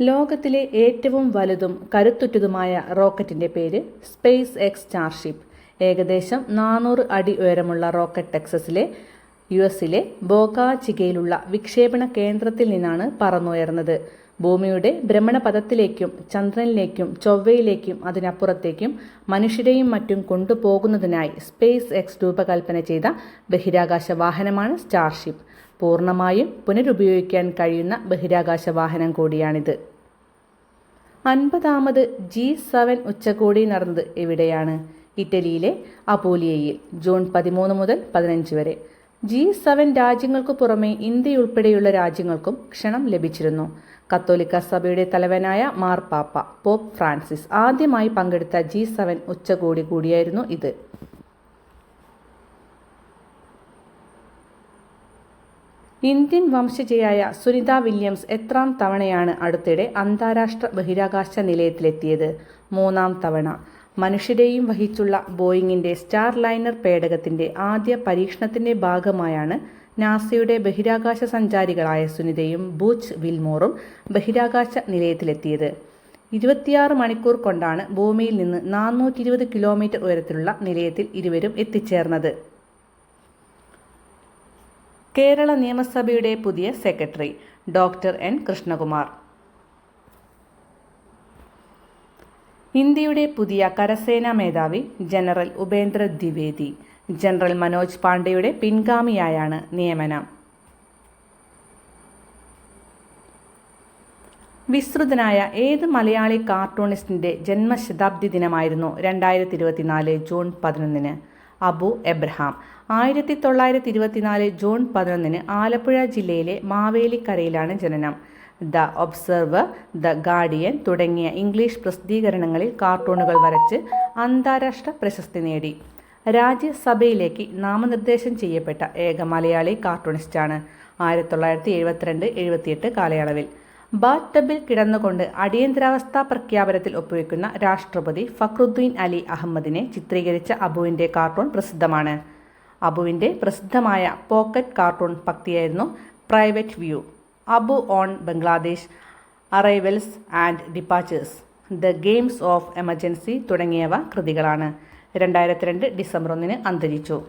ലോകത്തിലെ ഏറ്റവും വലുതും കരുത്തുറ്റതുമായ റോക്കറ്റിന്റെ പേര് സ്പേസ് എക്സ് സ്റ്റാർഷിപ്പ്. ഏകദേശം നാനൂറ് അടി ഉയരമുള്ള റോക്കറ്റ് ടെക്സസിലെ യു എസിലെ ബോകാചികയിലുള്ള വിക്ഷേപണ കേന്ദ്രത്തിൽ നിന്നാണ് പറന്നുയർന്നത്. ഭൂമിയുടെ ഭ്രമണപഥത്തിലേക്കും ചന്ദ്രനിലേക്കും ചൊവ്വയിലേക്കും അതിനപ്പുറത്തേക്കും മനുഷ്യരെയും മറ്റും കൊണ്ടുപോകുന്നതിനായി സ്പേസ് എക്സ് രൂപകൽപ്പന ചെയ്ത ബഹിരാകാശ വാഹനമാണ് സ്റ്റാർഷിപ്പ്. പൂർണമായും പുനരുപയോഗിക്കാൻ കഴിയുന്ന ബഹിരാകാശ വാഹനം കൂടിയാണിത്. അൻപതാമത് ജി സെവൻ ഉച്ചകോടി നടന്നത് എവിടെയാണ്? ഇറ്റലിയിലെ അപോലിയയിൽ ജൂൺ പതിമൂന്ന് മുതൽ പതിനഞ്ച് വരെ. ജി സെവൻ രാജ്യങ്ങൾക്കു പുറമെ ഇന്ത്യയുൾപ്പെടെയുള്ള രാജ്യങ്ങൾക്കും ക്ഷണം ലഭിച്ചിരുന്നു. കത്തോലിക്ക സഭയുടെ തലവനായ മാർപ്പാപ്പ പോപ്പ് ഫ്രാൻസിസ് ആദ്യമായി പങ്കെടുത്ത ജി സെവൻ ഉച്ചകോടി കൂടിയായിരുന്നു ഇത്. ഇന്ത്യൻ വംശജയായ സുനിത വില്യംസ് എത്രാം തവണയാണ് അടുത്തിടെ അന്താരാഷ്ട്ര ബഹിരാകാശ നിലയത്തിലെത്തിയത്? മൂന്നാം തവണ. മനുഷ്യരെയും വഹിച്ചുള്ള ബോയിങ്ങിന്റെ സ്റ്റാർ ലൈനർ പേടകത്തിന്റെ ആദ്യ പരീക്ഷണത്തിന്റെ ഭാഗമായാണ് നാസയുടെ ബഹിരാകാശ സഞ്ചാരികളായ സുനിതയും ബൂച്ച് വിൽമോറും ബഹിരാകാശ നിലയത്തിലെത്തിയത്. ഇരുപത്തിയാറ് മണിക്കൂർ കൊണ്ടാണ് ഭൂമിയിൽ നിന്ന് നാനൂറ്റി കിലോമീറ്റർ ഉയരത്തിലുള്ള നിലയത്തിൽ ഇരുവരും എത്തിച്ചേർന്നത്. കേരള നിയമസഭയുടെ പുതിയ സെക്രട്ടറി ഡോക്ടർ എൻ. കൃഷ്ണകുമാർ. ഇന്ത്യയുടെ പുതിയ കരസേനാ മേധാവി ജനറൽ ഉപേന്ദ്ര ദ്വിവേദി. ജനറൽ മനോജ് പാണ്ഡെയുടെ പിൻഗാമിയായാണ് നിയമനം. വിസ്തൃതനായ ഏത് മലയാളി കാർട്ടൂണിസ്റ്റിന്റെ ജന്മശതാബ്ദി ദിനമായിരുന്നു രണ്ടായിരത്തി ഇരുപത്തിനാല് ജൂൺ പതിനൊന്നിന്. അബു എബ്രഹാം. ആയിരത്തി തൊള്ളായിരത്തി ഇരുപത്തിനാല് ജൂൺ പതിനൊന്നിന് ആലപ്പുഴ ജില്ലയിലെ മാവേലിക്കരയിലാണ് ജനനം. ദ ഒബ്സർവർ ദ ഗാർഡിയൻ തുടങ്ങിയ ഇംഗ്ലീഷ് പ്രസിദ്ധീകരണങ്ങളിൽ കാർട്ടൂണുകൾ വരച്ച് അന്താരാഷ്ട്ര പ്രശസ്തി നേടി. രാജ്യസഭയിലേക്ക് നാമനിർദ്ദേശം ചെയ്യപ്പെട്ട ഏക മലയാളി കാർട്ടൂണിസ്റ്റാണ്. ആയിരത്തി തൊള്ളായിരത്തി എഴുപത്തിരണ്ട് എഴുപത്തിയെട്ട് കാലയളവിൽ. ബാത്ത് ടബിൽ കിടന്നുകൊണ്ട് അടിയന്തരാവസ്ഥാ പ്രഖ്യാപനത്തിൽ ഒപ്പുവെക്കുന്ന രാഷ്ട്രപതി ഫക്രുദ്ദീൻ അലി അഹമ്മദിനെ ചിത്രീകരിച്ച അബുവിന്റെ കാർട്ടൂൺ പ്രസിദ്ധമാണ്. അബുവിന്റെ പ്രസിദ്ധമായ pocket cartoon പക്തിയായിരുന്നു private view. Abu on Bangladesh arrivals and departures the games of emergency തുടങ്ങിയവ കൃതികളാണ്. രണ്ടായിരത്തി രണ്ട് ഡിസംബർ ഒന്നിന് അന്തരിച്ചു.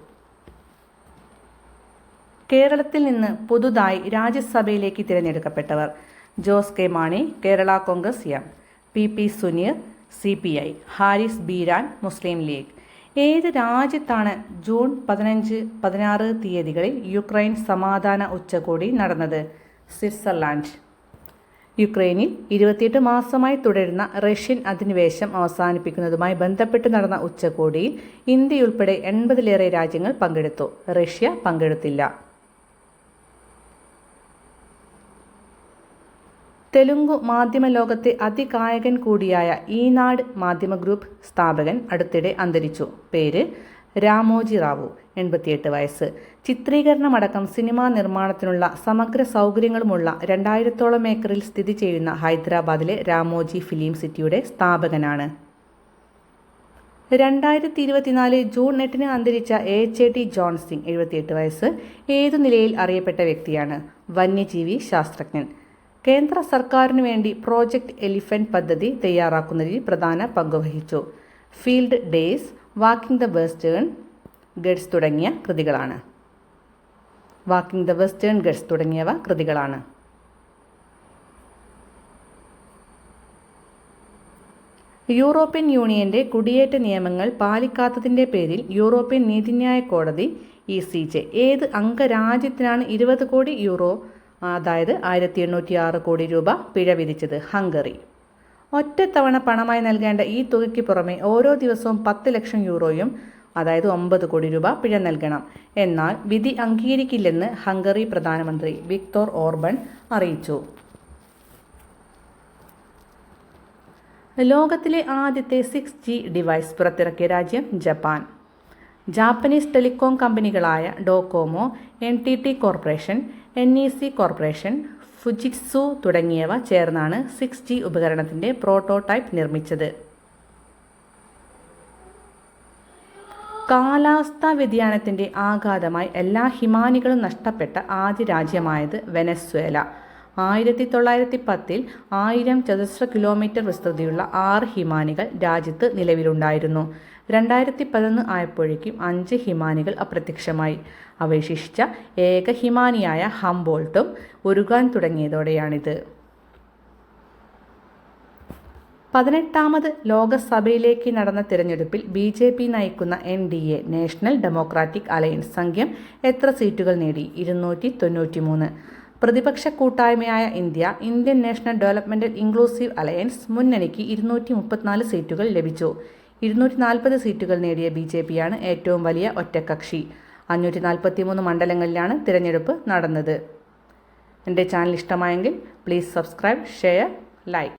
കേരളത്തിൽ നിന്ന് പുതുതായി രാജ്യസഭയിലേക്ക് തിരഞ്ഞെടുക്കപ്പെട്ടവർ. Jose K Mani Kerala Congress M. P P Suneer C P I. Haris Beeran Muslim League. ഏത് രാജ്യത്താണ് ജൂൺ പതിനഞ്ച് പതിനാറ് തീയതികളിൽ യുക്രൈൻ സമാധാന ഉച്ചകോടി നടന്നത്? സ്വിറ്റ്സർലാൻഡ്. യുക്രൈനിൽ ഇരുപത്തിയെട്ട് മാസമായി തുടരുന്ന റഷ്യൻ അധിനിവേശം അവസാനിപ്പിക്കുന്നതുമായി ബന്ധപ്പെട്ട് നടന്ന ഉച്ചകോടിയിൽ ഇന്ത്യയുൾപ്പെടെ എൺപതിലേറെ രാജ്യങ്ങൾ പങ്കെടുത്തു. റഷ്യ പങ്കെടുത്തില്ല. തെലുങ്കു മാധ്യമ ലോകത്തെ അതികായകൻ കൂടിയായ ഈനാട് മാധ്യമ ഗ്രൂപ്പ് സ്ഥാപകൻ അടുത്തിടെ അന്തരിച്ചു. പേര് രാമോജി റാവു എൺപത്തിയെട്ട് വയസ്സ്. ചിത്രീകരണമടക്കം സിനിമാ നിർമ്മാണത്തിനുള്ള സമഗ്ര സൗകര്യങ്ങളുമുള്ള രണ്ടായിരത്തോളം ഏക്കറിൽ സ്ഥിതി ചെയ്യുന്ന ഹൈദരാബാദിലെ രാമോജി ഫിലിം സിറ്റിയുടെ സ്ഥാപകനാണ്. രണ്ടായിരത്തി ഇരുപത്തിനാല് ജൂൺ എട്ടിന് അന്തരിച്ച H A T John Singh എഴുപത്തിയെട്ട് വയസ്സ്. ഏതു നിലയിൽ അറിയപ്പെട്ട വ്യക്തിയാണ്? വന്യജീവി ശാസ്ത്രജ്ഞൻ. കേന്ദ്ര സർക്കാരിനു വേണ്ടി പ്രോജക്റ്റ് എലിഫന്റ് പദ്ധതി തയ്യാറാക്കുന്നതിൽ പ്രധാന പങ്കുവഹിച്ചു field days walking the Western Ghats തുടങ്ങിയ കൃതികളാണ്. വാക്കിംഗ് ദ വെസ്റ്റേൺ ഗഡ്സ് തുടങ്ങിയവ കൃതികളാണ്. യൂറോപ്യൻ യൂണിയന്റെ കുടിയേറ്റ നിയമങ്ങൾ പാലിക്കാത്തതിന്റെ പേരിൽ യൂറോപ്യൻ നീതിന്യായ കോടതി ഇ സി ജെ ഏത് അംഗരാജ്യത്തിനാണ് ഇരുപത് കോടി യൂറോ അതായത് ആയിരത്തി എണ്ണൂറ്റി ആറ് കോടി രൂപ പിഴ വിധിച്ചത് ഹംഗറി. ഒറ്റത്തവണ പണമായി നൽകേണ്ട ഈ തുകയ്ക്ക് പുറമെ ഓരോ ദിവസവും പത്ത് ലക്ഷം യൂറോയും അതായത് ഒമ്പത് കോടി രൂപ പിഴ നൽകണം. എന്നാൽ വിധി അംഗീകരിക്കില്ലെന്ന് ഹംഗറി പ്രധാനമന്ത്രി വിക്ടോർ ഓർബൺ അറിയിച്ചു. ലോകത്തിലെ ആദ്യത്തെ സിക്സ് ജി ഡിവൈസ് പുറത്തിറക്കിയ രാജ്യം Japan. Japanese telecom കമ്പനികളായ Docomo N T T corporation N E C corporation Fujitsu തുടങ്ങിയവ ചേർന്നാണ് സിക്സ് ജി ഉപകരണത്തിന്റെ പ്രോട്ടോടൈപ്പ് നിർമ്മിച്ചത്. കാലാവസ്ഥാ വ്യതിയാനത്തിന്റെ ആഘാതമായി എല്ലാ ഹിമാനികളും നഷ്ടപ്പെട്ട ആദ്യ രാജ്യമായത് വെനസ്വേല. ആയിരത്തി തൊള്ളായിരത്തി പത്തിൽ ആയിരം ചതുശ്ര കിലോമീറ്റർ വിസ്തൃതിയുള്ള ആറ് ഹിമാനികൾ രാജ്യത്ത് നിലവിലുണ്ടായിരുന്നു. രണ്ടായിരത്തി പതിനൊന്ന് ആയപ്പോഴേക്കും അഞ്ച് ഹിമാനികൾ അപ്രത്യക്ഷമായി. അവശേഷിച്ച ഏക ഹിമാനിയായ ഹംബോൾട്ടും ഉരുകാൻ തുടങ്ങിയതോടെയാണിത്. പതിനെട്ടാമത് ലോകസഭയിലേക്ക് നടന്ന തിരഞ്ഞെടുപ്പിൽ ബി ജെ പി നയിക്കുന്ന N D A national democratic alliance സംഘം എത്ര സീറ്റുകൾ നേടി? ഇരുന്നൂറ്റി തൊണ്ണൂറ്റി മൂന്ന് പ്രതിപക്ഷ കൂട്ടായ്മയായ India Indian national developmental inclusive alliance മുന്നണിക്ക് ഇരുന്നൂറ്റി മുപ്പത്തിനാല് സീറ്റുകൾ ലഭിച്ചു. ഇരുന്നൂറ്റി നാൽപ്പത് സീറ്റുകൾ നേടിയ ബി ജെ പിയാണ് ഏറ്റവും വലിയ ഒറ്റക്കക്ഷി. അഞ്ഞൂറ്റി നാൽപ്പത്തി മൂന്ന് മണ്ഡലങ്ങളിലാണ് തിരഞ്ഞെടുപ്പ് നടന്നത്. എന്റെ ചാനൽ ഇഷ്ടമായെങ്കിൽ പ്ലീസ് സബ്സ്ക്രൈബ് ഷെയർ ലൈക്ക്.